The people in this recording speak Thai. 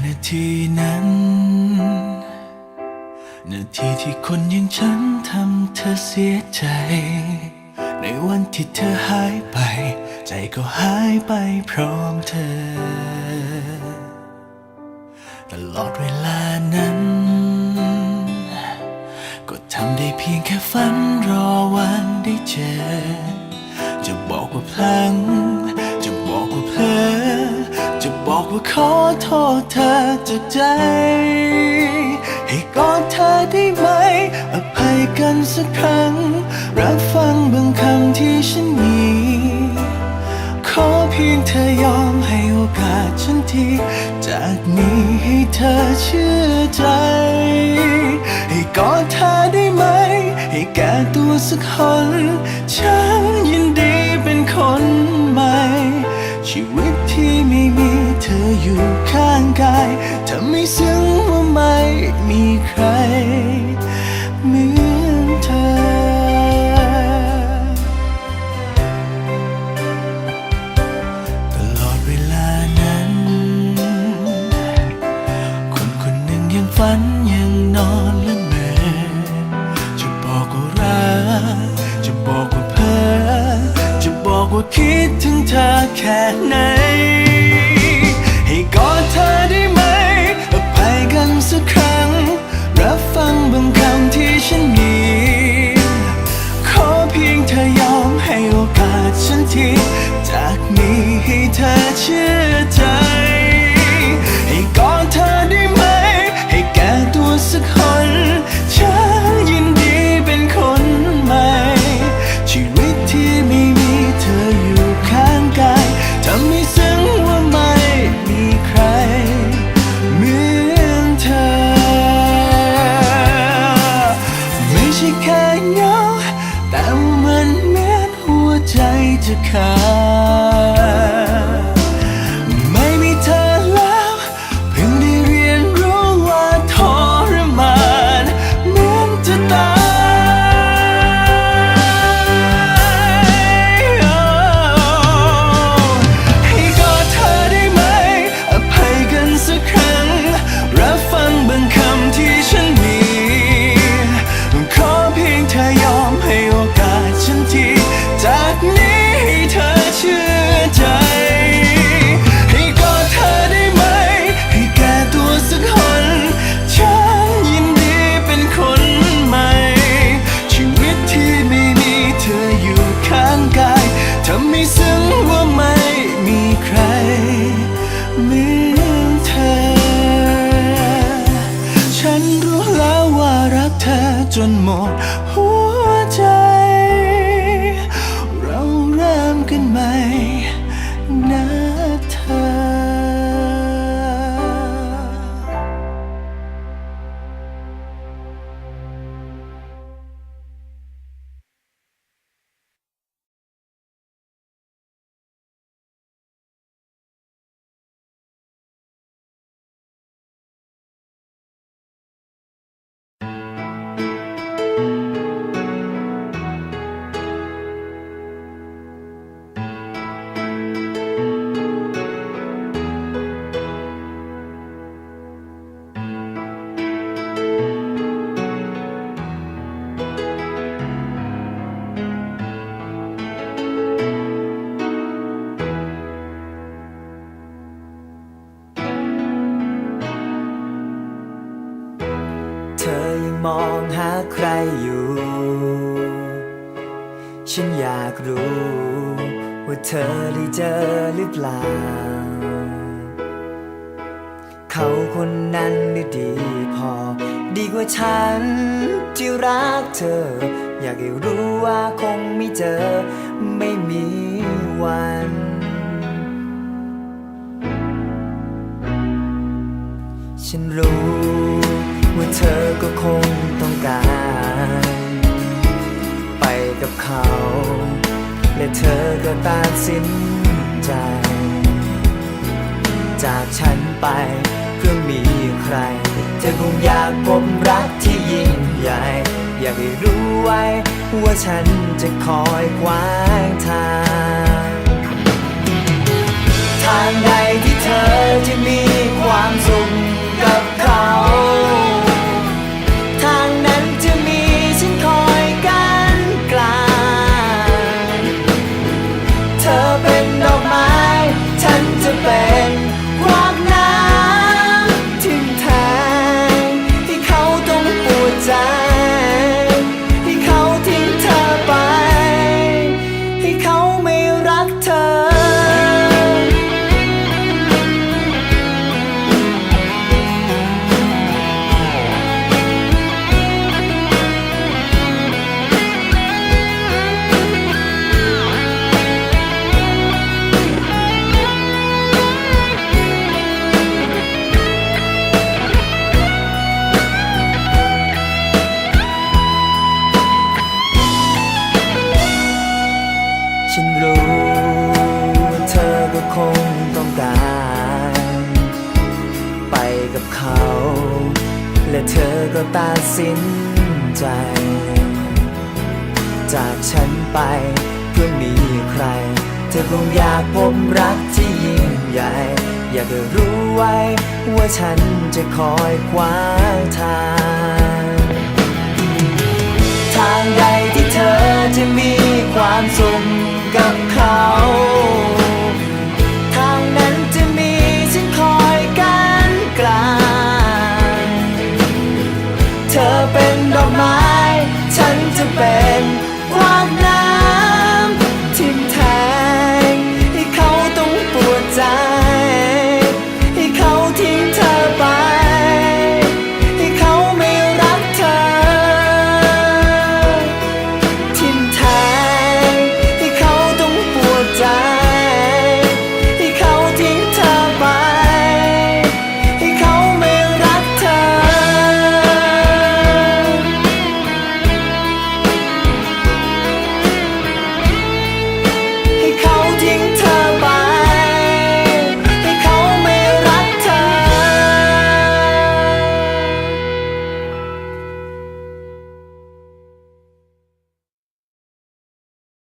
ต่นาทีนั้น นาทีที่คนอย่างฉันทำเธอเสียใจ ในวันที่เธอหายไป ใจก็หายไปพร้อมเธอ ตลอดเวลานั้น ก็ทำได้เพียงแค่ฝันรอวันได้เจอ จะบอกว่าพลัง ว่าขอโทษเธอจากใจ ให้กอดเธอได้ไหม อภัยกันสักครั้ง รับฟังบางคำที่ฉันมี ขอเพียงเธอยอมให้โอกาสฉันที จากนี้ให้เธอเชื่อใจ ให้กอดเธอได้ไหม ให้แก้ตัวสักคน ฉันยินดี ออยู่ข้างกายทำให้ซึ้งว่าไม่มีใครเหมือนเธอ ตลอดเวลานั้น คนคนหนึ่งยังฝันยังนอนและเมื่อจะบอกว่ารักจะบอกว่าเพ้อจะบอกว่าคิดถึงเธอแค่ไหน จ กเอยังมองหาใครอยู่ ฉันอยากรู้ ว่าเธอได้เจอหรือเปล่า เขาคนนั้นได้ดีพอ ดีกว่าฉันที่รักเธอ อยากให้รู้ว่าคงไม่เจอ ไม่มีวันฉันรู้ เธอก็คงต้องการ ไปกับเขา และเธอก็ตัดสินใจ จากฉันไปเพื่อมีใคร เธอคงอยากพบรักที่ยิ่งใหญ่ อยากให้รู้ไว้ ว่าฉันจะคอยขวางทาง ทางใดที่เธอจะมี และเธอก็ตัดสินใจ จากฉันไปเพื่อมีใคร เธอคงอยากพบรักที่ยิ่งใหญ่ อยากจะรู้ไว้ ว่าฉันจะคอยขวางทาง ทางใดที่เธอจะมีความสุขกับเขา